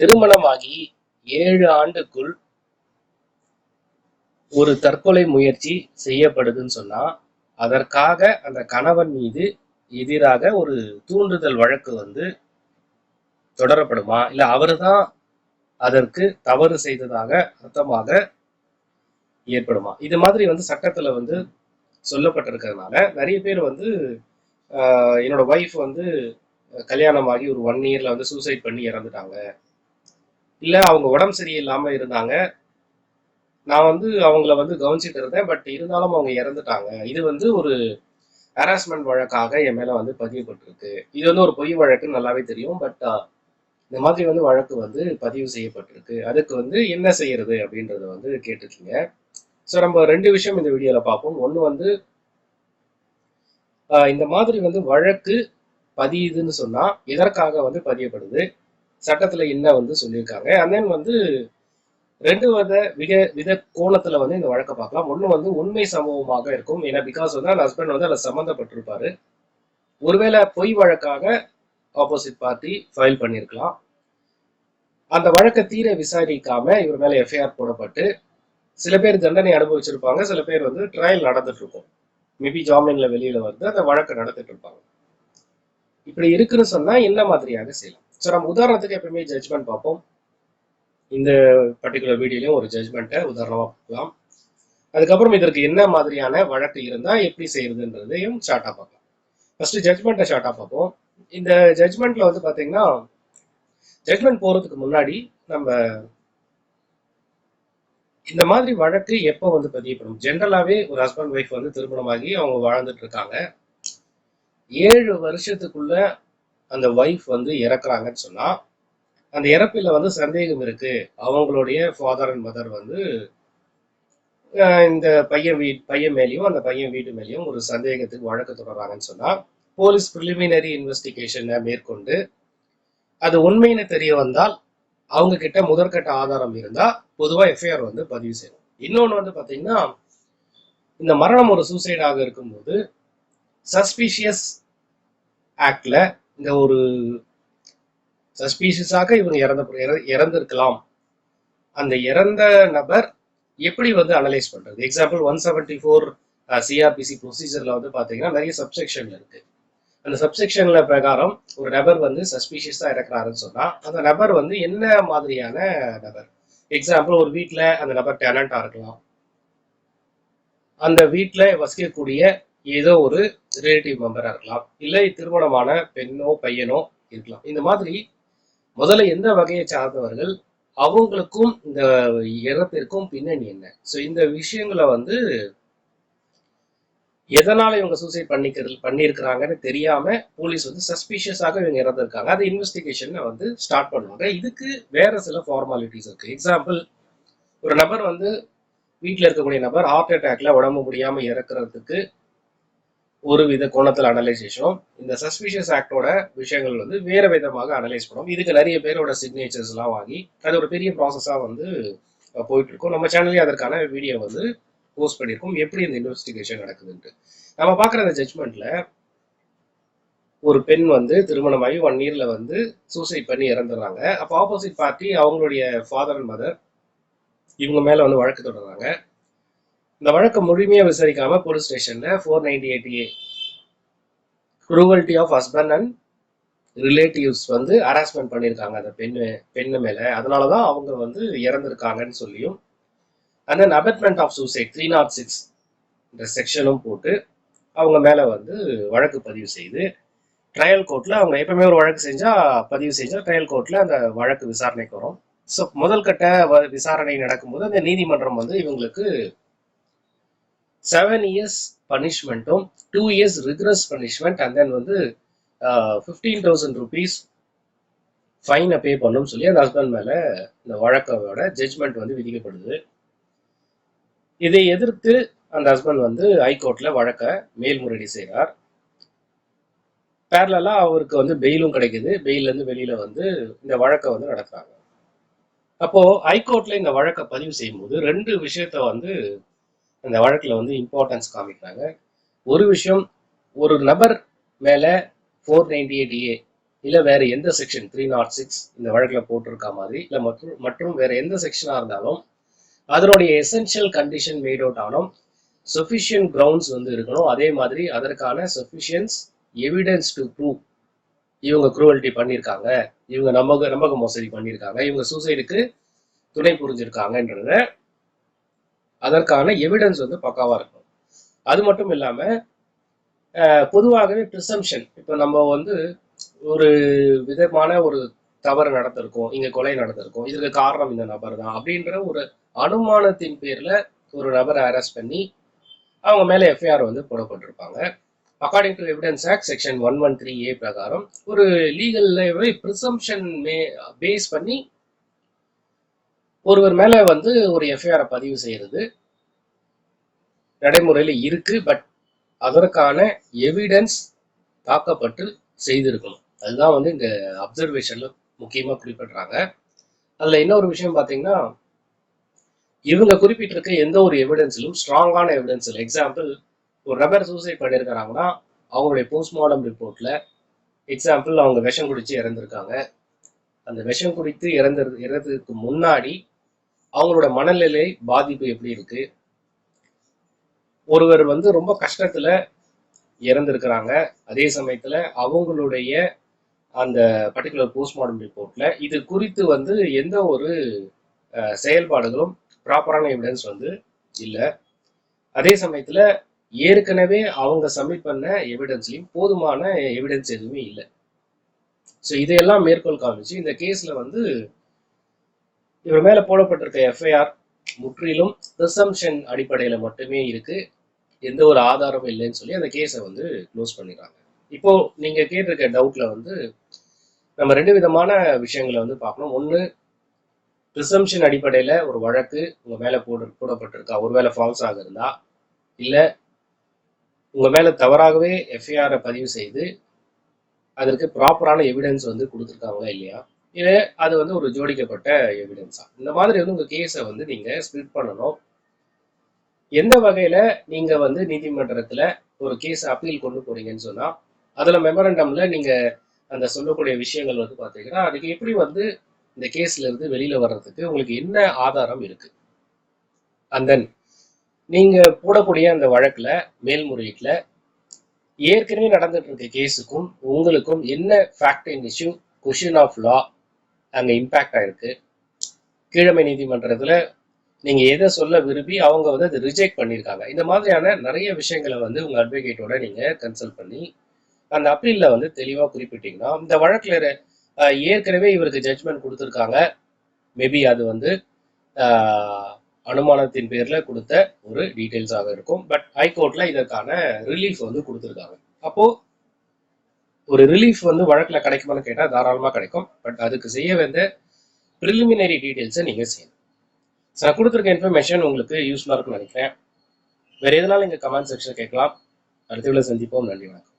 திருமணமாகி ஏழு ஆண்டுக்குள் ஒரு தற்கொலை முயற்சி செய்யப்படுதுன்னு சொன்னா அதற்காக அந்த கணவன் மீது எதிராக ஒரு தூண்டுதல் வழக்கு வந்து தொடரப்படுமா? இல்ல அவர்தான் அதற்கு தவறு செய்ததாக அர்த்தமாக ஏற்படுமா? இது மாதிரி வந்து சட்டத்துல வந்து சொல்லப்பட்டிருக்கிறதுனால நிறைய பேர் வந்து என்னோட ஒய்ஃப் வந்து கல்யாணமாகி ஒரு ஒன் இயர்ல வந்து சூசைட் பண்ணி இறந்துட்டாங்க. இல்லை அவங்க உடம்பு சரியில்லாமல் இருந்தாங்க. நான் வந்து அவங்கள வந்து கவனிச்சிட்டு இருந்தேன். பட் இருந்தாலும் அவங்க இறந்துட்டாங்க. இது வந்து ஒரு ஹராஸ்மெண்ட் வழக்காக என் மேலே வந்து பதியப்பட்டிருக்கு இது வந்து ஒரு பொய் வழக்குன்னு நல்லாவே தெரியும். பட் இந்த மாதிரி வந்து வழக்கு வந்து பதிவு செய்யப்பட்டிருக்கு. அதுக்கு வந்து என்ன செய்யறது அப்படின்றத வந்து கேட்டிருக்கீங்க ஸோ நம்ம ரெண்டு விஷயம் இந்த வீடியோவில் பார்ப்போம். ஒன்று வந்து இந்த மாதிரி வந்து வழக்கு பதியுதுன்னு சொன்னால் எதற்காக வந்து பதியப்படுது? சட்டத்துல என்ன வந்து சொல்லியிருக்காங்க. அண்ட் தென் வந்து ரெண்டு வித வித வித கோணத்துல வந்து இந்த வழக்கை பார்க்கலாம். ஒண்ணு வந்து உண்மை சம்பவமாக இருக்கும். ஏன்னா பிகாஸ் வந்து அந்த ஹஸ்பண்ட் வந்து அதில் சம்மந்தப்பட்டிருப்பாரு. ஒருவேளை பொய் வழக்காக ஆப்போசிட் பார்ட்டி ஃபைல் பண்ணியிருக்கலாம். அந்த வழக்கை தீர விசாரிக்காம இவர் மேல எஃப்ஐஆர் போடப்பட்டு சில பேர் தண்டனை அனுபவிச்சிருப்பாங்க. சில பேர் வந்து ட்ரையல் நடந்துட்டு இருக்கும் மேபி ஜாமீன்ல வெளியில வந்து அந்த வழக்கை நடத்திட்டு இருப்பாங்க இப்படி இருக்குன்னு சொன்னா என்ன மாதிரியாக செய்யலாம்? ஸோ நம்ம உதாரணத்துக்கு எப்பவுமே ஜட்ஜ்மெண்ட் பார்ப்போம். இந்த பர்டிகுலர் வீடியோலையும் ஒரு ஜட்ஜ்மெண்ட்டை உதாரணமாக பார்க்கலாம். அதுக்கப்புறம் இதற்கு என்ன மாதிரியான வழக்கு இருந்தால் எப்படி செய்யறதுன்றதையும் ஷார்ட்டாக பார்க்கலாம். ஃபர்ஸ்ட் ஜட்ஜ்மெண்ட்டை ஷார்ட்டாக பார்ப்போம். இந்த ஜட்ஜ்மெண்ட்ல வந்து பார்த்தீங்கன்னா ஜட்ஜ்மெண்ட் போகிறதுக்கு முன்னாடி நம்ம இந்த மாதிரி வழக்கு எப்போ வந்து பதியப்படும்? ஜென்ரலாகவே ஒரு ஹஸ்பண்ட் ஒய்ஃப் வந்து திருமணமாகி அவங்க வாழ்ந்துட்டு இருக்காங்க. ஏழு வருஷத்துக்குள்ள அந்த ஒய்ஃப் வந்து இறக்குறாங்கன்னு சொன்னா அந்த இறப்பில் வந்து சந்தேகம் இருக்கு. அவங்களுடைய ஃபாதர் அண்ட் மதர் வந்து இந்த பையன் வீ பையன் மேலேயும் அந்த பையன் வீட்டு மேலேயும் ஒரு சந்தேகத்துக்கு வழக்கு தொடர்றாங்கன்னு சொன்னா போலீஸ் ப்ரிலிமினரி இன்வெஸ்டிகேஷனை மேற்கொண்டு அது உண்மைன்னு தெரிய வந்தால் அவங்க கிட்ட முதற்கட்ட ஆதாரம் இருந்தா பொதுவாக எஃப்ஐஆர் வந்து பதிவு செய்யணும். இன்னொன்று வந்து பார்த்தீங்கன்னா இந்த மரணம் ஒரு சூசைடாக இருக்கும்போது சஸ்பீஷியஸ் ஆக்டில் இந்த ஒரு சஸ்பீஷியஸாக இவங்க இறந்த இற- இறந்திருக்கலாம். அந்த இறந்த நபர் எப்படி வந்து அனலைஸ் பண்றது? Example one seventy four CRPC ப்ரொசீஜர்ல வந்து பாத்தீங்கன்னா நிறைய சப்செக்ஷன் இருக்கு. அந்த சப்செக்ஷன்ல பிரகாரம் ஒரு நபர் வந்து சஸ்பீஷியஸா இறக்குறாருன்னு சொன்னா அந்த நபர் வந்து என்ன மாதிரியான நபர்? எக்ஸாம்பிள் ஒரு வீட்டில் அந்த நபர் டெனண்டா இருக்கலாம். அந்த வீட்டில் வசிக்கக்கூடிய ஏதோ ஒரு ரிலேட்டிவ் மெம்பராக இருக்கலாம். இல்லை திருமணமான பெண்ணோ பையனோ இருக்கலாம். இந்த மாதிரி முதல்ல எந்த வகையை சார்ந்தவர்கள் அவங்களுக்கும் இந்த இறப்பிற்கும் பின்னணி என்ன? ஸோ இந்த விஷயங்களை வந்து எதனால இவங்க சூசைட் பண்ணிக்கிறது பண்ணியிருக்கிறாங்கன்னு தெரியாம போலீஸ் வந்து சஸ்பீஷியஸாக இவங்க இறந்துருக்காங்க. அது இன்வெஸ்டிகேஷனை வந்து ஸ்டார்ட் பண்ணுவாங்க. இதுக்கு வேற சில ஃபார்மாலிட்டிஸ் இருக்கு. எக்ஸாம்பிள் ஒரு நபர் வந்து வீட்டில் இருக்கக்கூடிய நபர் ஹார்ட் அட்டாக்ல உடம்பு முடியாம இறக்குறதுக்கு ஒரு வித கோணத்தில் அனலைசேஷனும் இந்த சஸ்பிஷியஸ் ஆக்டோட விஷயங்கள் வந்து வேற விதமாக அனலைஸ் பண்ணும் இதுக்கு நிறைய பேரோட சிக்னேச்சர்ஸ்லாம் வாங்கி அது ஒரு பெரிய ப்ராசஸாக வந்து அஹ், போயிட்டு இருக்கும் நம்ம சேனல்லே அதற்கான வீடியோ வந்து போஸ்ட் பண்ணியிருக்கோம். எப்படி இந்த இன்வெஸ்டிகேஷன் நடக்குதுன்ட்டு. நம்ம பார்க்குற அந்த ஜட்மெண்ட்ல ஒரு பெண் வந்து திருமணமாகி ஒன் இயர்ல வந்து சூசைட் பண்ணி இறந்துடுறாங்க. அப்போ ஆப்போசிட் பார்ட்டி அவங்களுடைய ஃபாதர் அண்ட் மதர் இவங்க மேலே வந்து வழக்கு தொடர்றாங்க. இந்த வழக்கை முழுமையாக விசாரிக்காம போலீஸ் ஸ்டேஷன்ல four ninety eight A cruelty of husband and relatives வந்து ஹராஸ்மெண்ட் பண்ணியிருக்காங்க அந்த பெண்ணு பெண்ணு அதனால் தான் அவங்க வந்து இறந்துருக்காங்கன்னு சொல்லியும் அந்த abetment of suicide three naught six இந்த செக்ஷனும் போட்டு அவங்க மேலே வந்து வழக்கு பதிவு செய்து ட்ரையல் கோர்ட்டில் அவங்க எப்பவுமே ஒரு வழக்கு செஞ்சால் பதிவு செஞ்சால் ட்ரையல் கோர்ட்டில் அந்த வழக்கு விசாரணைக்கு வரும். ஸோ முதல் கட்ட வ- விசாரணை நடக்கும்போது அந்த நீதிமன்றம் வந்து இவங்களுக்கு seven years பனிஷ்மெண்ட்டும் two years rigorous punishment and then வந்து ஃபிஃப்டீன் தௌசண்ட் ருபீஸ் ஃபைனை பே பண்ணணும்னு சொல்லி அந்த ஹஸ்பண்ட் மேலே இந்த வழக்கோட ஜட்ஜ்மெண்ட் வந்து விதிக்கப்படுது. இதை எதிர்த்து அந்த ஹஸ்பண்ட் வந்து ஹைகோர்ட்டில் வழக்க மேல்முறையீடு செய்கிறார் பேரலாக அவருக்கு வந்து பெயிலும் கிடைக்குது. பெயிலேருந்து வெளியில் வந்து இந்த வழக்கை வந்து நடக்கிறாங்க அப்போ ஹைகோர்ட்டில் இந்த வழக்கை பதிவு செய்யும்போது ரெண்டு விஷயத்த வந்து இந்த வழக்கில் வந்து இம்பார்ட்டன்ஸ் காமிக்கிறாங்க. ஒரு விஷயம் ஒரு நபர் மேலே ஃபோர் நைன்டி எயிட் ஏ இல்லை வேறு எந்த செக்ஷன் த்ரீ நாட் சிக்ஸ் இந்த வழக்கில் போட்டிருக்க மாதிரி இல்லை மற்றும் மற்றும் வேறு எந்த செக்ஷனாக இருந்தாலும் அதனுடைய எசென்ஷியல் கண்டிஷன் மேட் அவுட் ஆனும். சஃபிஷியன்ட் கிரவுண்ட்ஸ் வந்து இருக்கணும். அதே மாதிரி அதற்கான சஃபிஷியன்ஸ் எவிடன்ஸ் டு ப்ரூவ் இவங்க குரூவல்ட்டி பண்ணியிருக்காங்க இவங்க நம்பக நம்பக மோசடி பண்ணியிருக்காங்க இவங்க சூசைடுக்கு துணை புரிஞ்சிருக்காங்கன்றத அதற்கான எவிடன்ஸ் வந்து பக்காவாக இருக்கும். அது மட்டும் இல்லாமல் பொதுவாகவே ப்ரிசம்ஷன் இப்போ நம்ம வந்து ஒரு விதமான ஒரு தவறு நடந்திருக்கும் இங்கே கொலை நடந்திருக்கும் இதுக்கு காரணம் இந்த நபர் தான் அப்படின்ற ஒரு அனுமானத்தின் பேரில் ஒரு நபரை அரெஸ்ட் பண்ணி அவங்க மேலே எஃப்ஐஆர் வந்து போடப்பட்டிருப்பாங்க. According to evidence act section one one three A பிரகாரம் ஒரு லீகல் ப்ரிசம்ஷன் மே பேஸ் பண்ணி ஒருவர் மேல வந்து ஒரு எஃப்ஐஆரை பதிவு செய்யறது நடைமுறையில் இருக்கு பட் அதற்கான எவிடன்ஸ் தாக்கப்பட்டு செய்திருக்கணும். அதுதான் வந்து இந்த அப்சர்வேஷன்ல முக்கியமா குறிப்பிடுறாங்க. அதுல இன்னொரு விஷயம் பாத்தீங்கன்னா இவங்க குறிப்பிட்டிருக்க எந்த ஒரு எவிடன்ஸிலும் ஸ்ட்ராங்கான எவிடன்ஸ் இல்லை எக்ஸாம்பிள் ஒரு ரப்பர் சூசைட் பண்ணியிருக்கிறாங்கன்னா அவங்களுடைய போஸ்ட்மார்டம் ரிப்போர்ட்ல எக்ஸாம்பிள் அவங்க விஷம் குடிச்சு இறந்திருக்காங்க. அந்த விஷம் குடித்து இறந்து இறந்ததுக்கு முன்னாடி அவங்களோட மனநிலை பாதிப்பு எப்படி இருக்கு? ஒருவர் வந்து ரொம்ப கஷ்டத்துல இறந்துருக்கிறாங்க. அதே சமயத்துல அவங்களுடைய அந்த பர்டிகுலர் போஸ்ட்மார்டம் ரிப்போர்ட்ல இது குறித்து வந்து எந்த ஒரு செயல்பாடுகளும் ப்ராப்பரான எவிடன்ஸ் வந்து இல்லை. அதே சமயத்துல ஏற்கனவே அவங்க சப்மிட் பண்ண எவிடன்ஸ்லையும் போதுமான எவிடன்ஸ் எதுவுமே இல்லை. ஸோ இதையெல்லாம் மேற்கோள் காமிச்சு இந்த கேஸில் வந்து இவர் மேல போடப்பட்டிருக்க எஃப்ஐஆர் முற்றிலும் ப்ரிசம்ஷன் அடிப்படையில மட்டுமே இருக்கு. எந்த ஒரு ஆதாரமும் இல்லைன்னு சொல்லி அந்த கேஸை வந்து க்ளோஸ் பண்ணிடுறாங்க. இப்போ நீங்க கேட்டிருக்க டவுட்ல வந்து நம்ம ரெண்டு விதமான விஷயங்களை வந்து பார்க்கணும். ஒன்று ப்ரிசம்ஷன் அடிப்படையில் ஒரு வழக்கு உங்கள் மேலே போட போடப்பட்டிருக்கா? ஒருவேளை ஃபால்ஸ் ஆக இருந்தா இல்லை உங்கள் மேலே தவறாகவே எஃப்ஐஆரை பதிவு செய்து அதற்கு ப்ராப்பரான எவிடன்ஸ் வந்து கொடுத்துருக்காங்களா இல்லையா? இல்லை அது வந்து ஒரு ஜோடிக்கப்பட்ட எவிடன்ஸா இந்த மாதிரி வந்து உங்கள் கேஸை வந்து நீங்கள் ஸ்பிளிட் பண்ணணும். எந்த வகையில் நீங்கள் வந்து நீதிமன்றத்தில் ஒரு கேஸ் அப்பீல் கொண்டு போறீங்கன்னு சொன்னால் அதில் மெமரண்டமில் நீங்கள் அந்த சொல்லக்கூடிய விஷயங்கள் வந்து பார்த்தீங்கன்னா அதுக்கு எப்படி வந்து இந்த கேஸ்ல இருந்து வர்றதுக்கு உங்களுக்கு என்ன ஆதாரம் இருக்கு? அண்ட் தென் நீங்கள் போடக்கூடிய அந்த வழக்கில் மேல்முறையீட்டில் ஏற்கனவே நடந்துட்டு இருக்க கேஸுக்கும் உங்களுக்கும் என்ன fact in issue question of law அங்கே இம்பேக்ட் ஆயிருக்கு. கீழமை நீதிமன்றத்தில் நீங்கள் எதை சொல்ல விரும்பி அவங்க வந்து அதை ரிஜெக்ட் பண்ணியிருக்காங்க. இந்த மாதிரியான நிறைய விஷயங்களை வந்து உங்கள் அட்வொகேட்டோட நீங்கள் கன்சல்ட் பண்ணி அந்த அப்பீலில் வந்து தெளிவாக குறிப்பிட்டீங்கன்னா இந்த வழக்கில் ஏற்கனவே இவருக்கு ஜட்ஜ்மெண்ட் கொடுத்துருக்காங்க. மேபி அது வந்து அனுமானத்தின் பேரில் கொடுத்த ஒரு டீட்டெயில்ஸாக இருக்கும். பட் ஹைகோர்ட்டில் இதற்கான ரிலீஃப் வந்து கொடுத்துருக்காங்க. அப்போது ஒரு ரிலீஃப் வந்து வழக்குல கிடைக்குமான்னு கேட்டா தாராளமா கிடைக்கும். பட் அதுக்கு செய்ய வேண்டிய ப்ரிலிமினரி டீட்டெயில்ஸை நீங்க செய்யணும். ஸோ நான் கொடுத்துருக்க இன்ஃபர்மேஷன் உங்களுக்கு யூஸ்ஃபுல்லாக இருக்கும்னு நினைக்கிறேன். வேற எதனாலும் இங்க கமெண்ட் செக்ஷன் கேட்கலாம். அடுத்த வீடியோல சந்திப்போம். நன்றி வணக்கம்.